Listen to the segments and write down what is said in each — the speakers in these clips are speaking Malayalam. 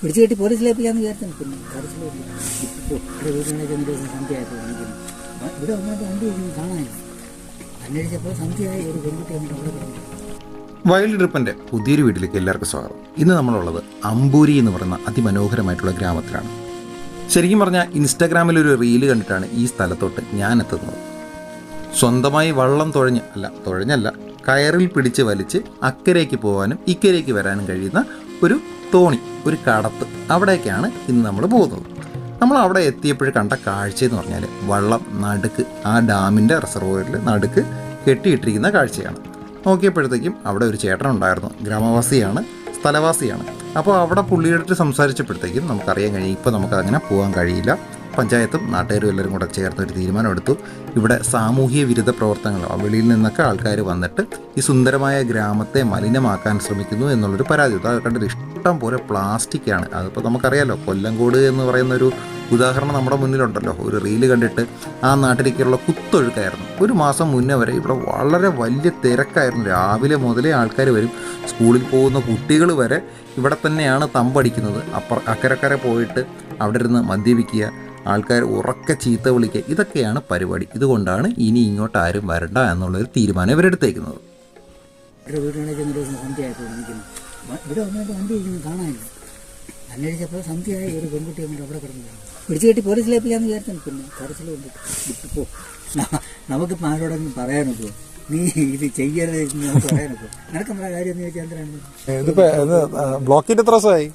പിടിച്ചു കെട്ടി പോലീസിലേപ്പിക്കാന്ന് വിചാരിച്ചു പിന്നെ കരച്ചിലേക്ക് ഇപ്പോൾ ഇവിടെ വന്നിട്ട് വണ്ടി കാണാനില്ല. അന്വേഷിച്ചപ്പോൾ സന്ധ്യയായി ഒരു പെൺകുട്ടി വന്നിട്ട് അവിടെ വൈൽഡ് ട്രിപ്പിന്റെ പുതിയൊരു വീട്ടിലേക്ക് എല്ലാവർക്കും സ്വാഗതം. ഇന്ന് നമ്മളുള്ളത് അമ്പൂരി എന്ന് പറയുന്ന അതിമനോഹരമായിട്ടുള്ള ഗ്രാമത്തിലാണ്. ശരിക്കും പറഞ്ഞാൽ ഇൻസ്റ്റാഗ്രാമിൽ ഒരു റീൽ കണ്ടിട്ടാണ് ഈ സ്ഥലത്തോട്ട് ഞാൻ എത്തുന്നത്. സ്വന്തമായി വള്ളം തുഴഞ്ഞ് അല്ല തുഴഞ്ഞല്ല കയറിൽ പിടിച്ച് വലിച്ച് അക്കരയ്ക്ക് പോകാനും ഇക്കരയ്ക്ക് വരാനും കഴിയുന്ന ഒരു തോണി ഒരു കടത്ത്. അവിടേക്കാണ് ഇന്ന് നമ്മൾ പോകുന്നത്. നമ്മൾ അവിടെ എത്തിയപ്പോൾ കണ്ട കാഴ്ച എന്ന് പറഞ്ഞാൽ വള്ളം നടുക്ക് ആ ഡാമിന്റെ റിസർവോയറിൽ നടുക്ക് കെട്ടിയിട്ടിരിക്കുന്ന കാഴ്ചയാണ്. നോക്കിയപ്പോഴത്തേക്കും അവിടെ ഒരു ചേട്ടൻ ഉണ്ടായിരുന്നു. ഗ്രാമവാസിയാണ് സ്ഥലവാസിയാണ്. അപ്പോൾ അവിടെ പുള്ളിയെടുത്ത് സംസാരിച്ചപ്പോഴത്തേക്കും നമുക്കറിയാൻ കഴിയും ഇപ്പോൾ നമുക്ക് അങ്ങനെ പോകാൻ കഴിയില്ല. പഞ്ചായത്തും നാട്ടുകാരും എല്ലാവരും കൂടെ ചേർന്ന് ഒരു തീരുമാനമെടുത്തു. ഇവിടെ സാമൂഹ്യ വിരുദ്ധ പ്രവർത്തനങ്ങൾ വെളിയിൽ നിന്നൊക്കെ ആൾക്കാർ വന്നിട്ട് ഈ സുന്ദരമായ ഗ്രാമത്തെ മലിനമാക്കാൻ ശ്രമിക്കുന്നു എന്നുള്ളൊരു പരാതി. അത് ഇഷ്ടം പോലെ പ്ലാസ്റ്റിക്കാണ് അതിപ്പോൾ നമുക്കറിയാലോ കൊല്ലംകോട് എന്ന് പറയുന്ന ഒരു ഉദാഹരണം നമ്മുടെ മുന്നിലുണ്ടല്ലോ. ഒരു റീൽ കണ്ടിട്ട് ആ നാട്ടിലേക്കുള്ള കുത്തൊഴുക്കായിരുന്നു. ഒരു മാസം മുന്നേ വരെ ഇവിടെ വളരെ വലിയ തിരക്കായിരുന്നു. രാവിലെ മുതലേ ആൾക്കാർ വരും. സ്കൂളിൽ പോകുന്ന കുട്ടികൾ വരെ ഇവിടെ തന്നെയാണ് തമ്പടിക്കുന്നത്. അപ്പുറ അക്കരക്കര പോയിട്ട് അവിടെ ഇരുന്ന് മദ്യപിക്കുക ആൾക്കാർ ഉറക്കെ ചീത്ത വിളിക്കുക. ഇതൊക്കെയാണ് പരിപാടി. ഇതുകൊണ്ടാണ് ഇനി ഇങ്ങോട്ട് ആരും വരണ്ട എന്നുള്ളൊരു തീരുമാനം ഇവരെടുത്തേക്കുന്നത് ഇവിടെ വന്നിട്ട് പിടിച്ചു കെട്ടി പോലീസിലേപ്പിക്കാന്ന് വിചാരിച്ചു പിന്നെ കരച്ചിൽ കൊണ്ട് ഇപ്പോൾ നമുക്കിപ്പോൾ ആരോടെങ്കിലും പറയാനൊക്കെ നീ ഇത് ചെയ്യരുത് എന്ന് നമുക്ക് പറയാനൊക്കെ നിനക്ക് എന്താ കാര്യം എന്ന് ചോദിച്ചാൽ എന്തിനാണ്? ഇതിപ്പോ ഇത് ബ്ലോക്കിന്റെ എത്ര ദിവസമായി?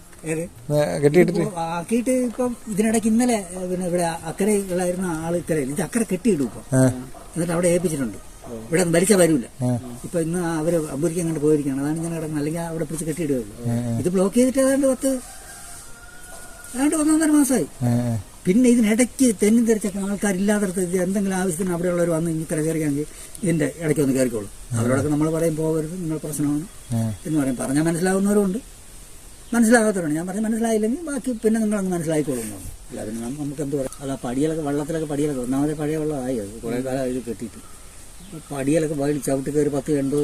ആക്കിയിട്ട് ഇപ്പം ഇതിനിടയ്ക്ക് ഇന്നലെ പിന്നെ ഇവിടെ അക്കരയിലായിരുന്ന ആൾ ഇക്കരെ ഇത് അക്കരെ കെട്ടിയിടും ഇപ്പൊ. എന്നിട്ട് അവിടെ ഏൽപ്പിച്ചിട്ടുണ്ട്. ഇവിടെ ഒന്നും വലിച്ച വരൂല ഇപ്പൊ ഇന്ന് അവർ അമ്പൂരിക്കാൻ കണ്ട് പോയിരിക്കണം അതാണ് ഞാൻ കിടക്കുന്നത് അല്ലെങ്കിൽ അവിടെ പിടിച്ച് കെട്ടിയിടുകയുള്ളൂ. ഇത് ബ്ലോക്ക് ചെയ്തിട്ട് ഏതാണ്ട് പത്ത് ഏതാണ്ട് ഒന്നൊന്നര മാസമായി. പിന്നെ ഇതിനിടയ്ക്ക് തെന്നും തെറിച്ചൊക്കെ ആൾക്കാരില്ലാത്തടത്ത് ഇത് എന്തെങ്കിലും ആവശ്യത്തിന് അവിടെയുള്ളവർ വന്ന് ഇത്ര കയറിയാണെങ്കിൽ ഇതിന്റെ ഇടയ്ക്ക് ഒന്ന് കയറിക്കോളും. അവരോടൊക്കെ നമ്മൾ പറയും പോകരുത് നിങ്ങൾ പ്രശ്നമാണ് എന്ന് പറയും. പറഞ്ഞാൽ മനസ്സിലാവുന്നവരുണ്ട് മനസ്സിലാകാത്തവരാണ്. ഞാൻ പറഞ്ഞ മനസ്സിലായില്ലെങ്കിൽ ബാക്കി പിന്നെ നിങ്ങൾ അങ്ങ് മനസ്സിലായിക്കോളും. അല്ല പിന്നെ നം- നമുക്ക് എന്ത് പറയാം? അല്ല പടിയലൊക്കെ വെള്ളത്തിലൊക്കെ പടിയിലൊക്കെ ഒന്നാമത്തെ പഴയ വെള്ളമായി. അത് കുറേ കാലം ഇത് കെട്ടിയിട്ട്. പടിയിലൊക്കെ വഴി ചവിട്ടി കയറി പത്ത് എൺപത്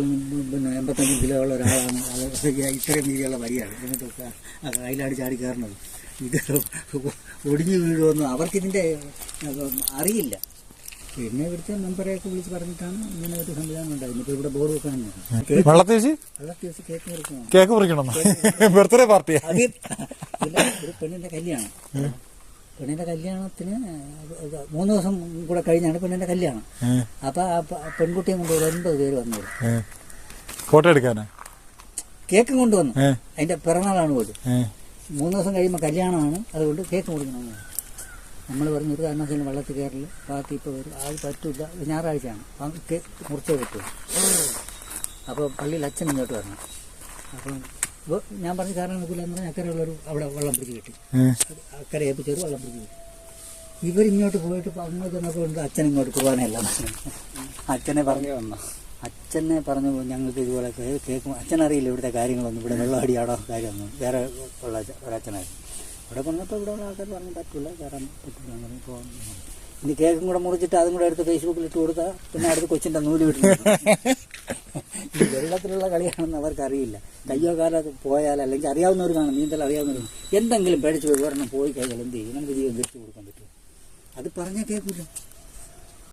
പിന്നെ എൺപത്തഞ്ച് കിലോ ഉള്ള ഒരാളാണ്. അത് ഇത്രയും രീതിയിലുള്ള വരിയാണ്. എന്നിട്ട് കയ്യിലാടി ചാടി കയറണത്. ഇത് ഒടിഞ്ഞു വീഴുമെന്ന് അവർക്കിതിന്റെ അറിയില്ല. പിന്നെ ഇവിടുത്തെ മെമ്പറെയൊക്കെ വിളിച്ച് പറഞ്ഞിട്ടാണ് ഇങ്ങനെ ഒരു സംവിധാനം ഉണ്ടായിരുന്നു ഇപ്പൊ ഇവിടെ ബോർഡ് വെക്കാൻ കേക്ക് മുറിക്കണം കേക്ക് മുറിക്കണം ബർത്ത്ഡേ പാർട്ടി ഒരു പെണ്ണിന്റെ കല്യാണം. പെണ്ണിന്റെ കല്യാണത്തിന് മൂന്ന് ദിവസം കൂടെ കഴിഞ്ഞാണ് പെണ്ണിന്റെ കല്യാണം. അപ്പൊ ആ പെൺകുട്ടിയെ കൊണ്ട് ഒരു ഒൻപത് പേര് വന്നത് ഫോട്ടോ എടുക്കാനാ? കേക്കും കൊണ്ടുവന്നു. അതിന്റെ പിറന്നാളാണ് പോലും. മൂന്ന് ദിവസം കഴിയുമ്പോൾ കല്യാണമാണ്. അതുകൊണ്ട് കേക്ക് മുറിക്കണമെന്ന്. നമ്മൾ പറഞ്ഞു ഒരു കാരണവശാലും വെള്ളത്തിൽ കയറില്ല. ബാക്കി ഇപ്പോൾ വരും. അത് പറ്റില്ല ഞായറാഴ്ചയാണ്. കേക്ക് മുറിച്ചേ പറ്റും. അപ്പോൾ പള്ളിയിൽ അച്ഛൻ ഇങ്ങോട്ട് വരണം. അപ്പം ഞാൻ പറഞ്ഞ കാരണം നോക്കില്ല എന്ന് പറഞ്ഞാൽ അക്കരയുള്ളൊരു അവിടെ വെള്ളം പിടിച്ച് കിട്ടി. അക്കരെ ഏൽപ്പിച്ചൊരു വെള്ളം പിടിച്ച് കിട്ടി ഇവരിങ്ങോട്ട് പോയിട്ട് അങ്ങോട്ട് ചെന്നപ്പോൾ ഉണ്ട് അച്ഛൻ ഇങ്ങോട്ട് കുർബാനയല്ല അച്ഛനെ പറഞ്ഞു വന്നു അച്ഛനെ പറഞ്ഞു ഞങ്ങൾക്ക് ഇതുപോലെ കേൾക്കും അച്ഛനറിയില്ല ഇവിടുത്തെ കാര്യങ്ങളൊന്നും. ഇവിടെ വെള്ളം അടിയാടോ കാര്യമൊന്നും. വേറെ ഉള്ള ഒരച്ഛനായിരുന്നു ഇവിടെ പറഞ്ഞപ്പോൾ ഇവിടെ ഉള്ള ആൾക്കാർ പറഞ്ഞു പറ്റില്ല കയറാൻ പറ്റില്ല അങ്ങനെ ഇപ്പോൾ ഇനി കേക്കും കൂടെ മുറിച്ചിട്ട് അതും കൂടെ എടുത്ത് ഫേസ്ബുക്കിൽ ഇട്ട് കൊടുത്താൽ പിന്നെ അടുത്ത് കൊച്ചിന്റെ നൂൽ വിട്ടു വെള്ളത്തിലുള്ള കളിയാണെന്ന് അവർക്കറിയില്ല. കയ്യോ കാലോ പോയാൽ അല്ലെങ്കിൽ അറിയാവുന്നവർ കാണും നീന്തൽ അറിയാവുന്നവർ എന്തെങ്കിലും പേടിച്ച് ഒരെണ്ണം പോയി കഴിഞ്ഞാൽ എന്ത് ചെയ്യും? നമുക്ക് ജീവൻ തിരിച്ചു കൊടുക്കാൻ പറ്റും അത് പറഞ്ഞാൽ കേൾക്കില്ല